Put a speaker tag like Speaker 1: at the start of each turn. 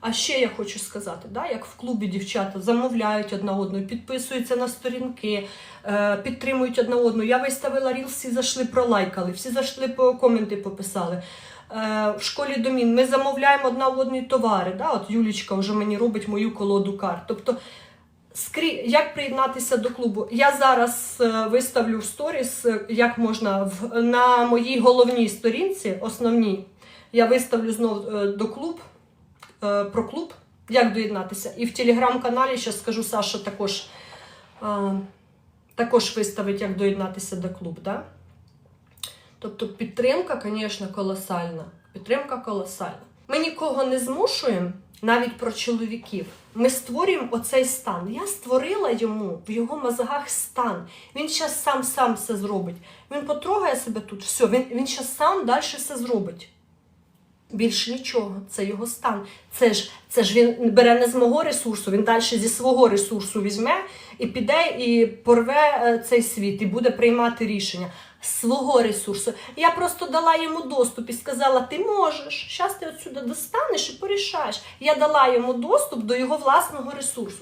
Speaker 1: А ще я хочу сказати, да, як в клубі дівчата замовляють одна одну, підписуються на сторінки, е, підтримують одна одну. Я виставила ріл, всі зайшли, пролайкали, всі зайшли по коменти пописали. Е, в школі домін ми замовляємо одна одні товари. Да? От Юлічка вже мені робить мою колоду карт. Тобто, скрі... як приєднатися до клубу? Я зараз е, виставлю в сторіс, як можна в... на моїй головній сторінці, основній, я виставлю знов е, до клуб, е, про клуб, як доєднатися. І в телеграм-каналі ще скажу, Саша також, е, також виставить, як доєднатися до клубу. Да? Тобто підтримка, звісно, колосальна. Підтримка колосальна. Ми нікого не змушуємо, навіть про чоловіків. Ми створюємо оцей стан. Я створила йому в його мозгах стан. Він зараз сам сам все зробить. Він потрогає себе тут, все, він, він сам далі все зробить. Більше нічого, це його стан. Це ж, це ж він бере не з мого ресурсу, він далі зі свого ресурсу візьме і піде і порве е, цей світ, і буде приймати рішення свого ресурсу. Я просто дала йому доступ і сказала: ти можеш, зараз ти отсюди достанеш і порішаєш. Я дала йому доступ до його власного ресурсу.